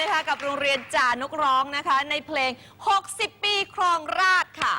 นะคะกับโรงเรียนจ่านกร้องนะคะ ในเพลง 60 ปีครองราชค่ะ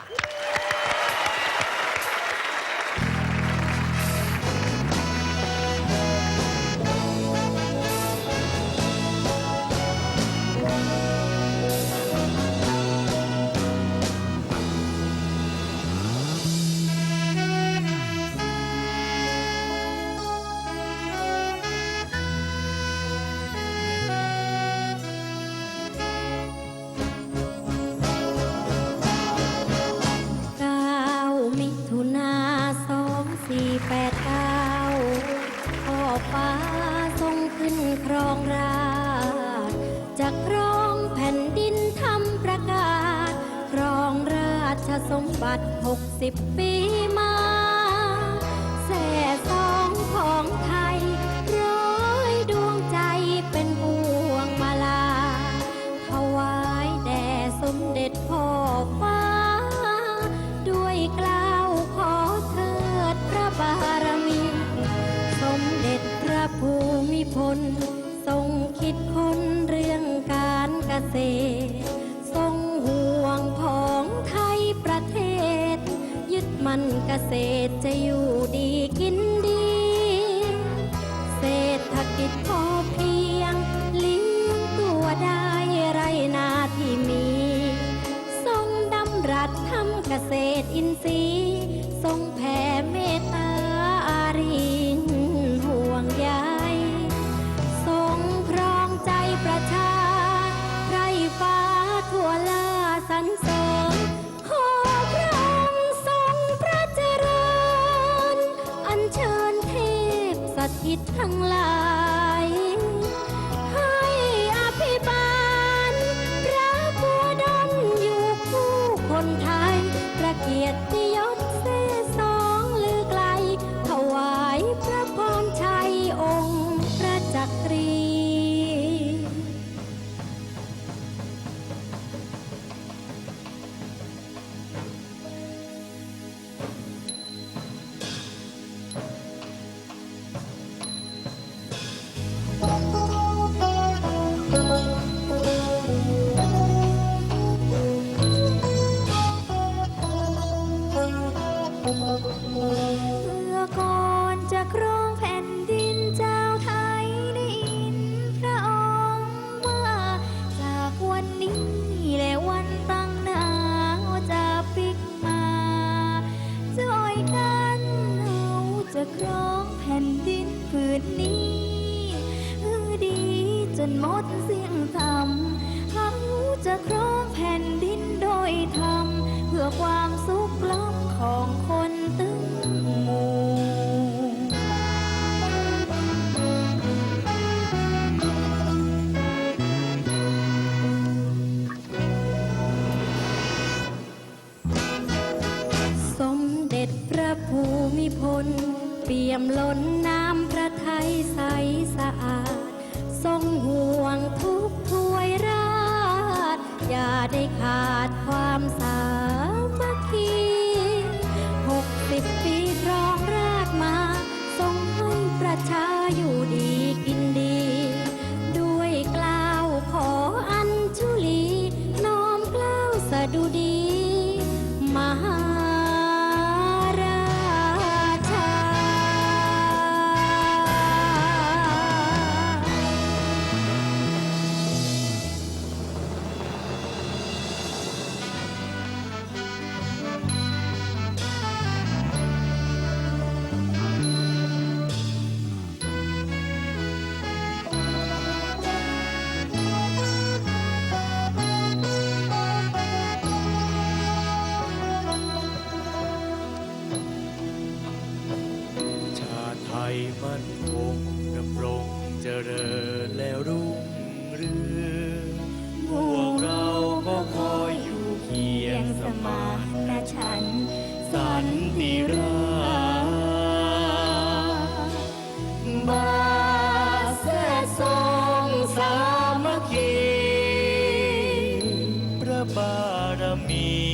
บัตรหกสิบปีมาันเกษตรจะอยู่ดีกินดี เศรษฐกิจพอ 嗯 เมื่อก่อนจะครองแผ่นดินเจ้าไทยได้ยินพระองค์ว่าจากวันนี้และวันตั้งน้าจะปิกมาจอยกันเราจะครองแผ่นดินผืนนี้ดีจนหมดเสียงธรรมเขาจะครองแผ่นดินโดยธรรมเพื่อความสุขล้ำของ ได้ขาดความ งเจริญแล้วรุ่งเรืองพวกเราก็คอยอยู่เคียงสมานฉัน สันติราบาเสทองสามัคคีพระบารมี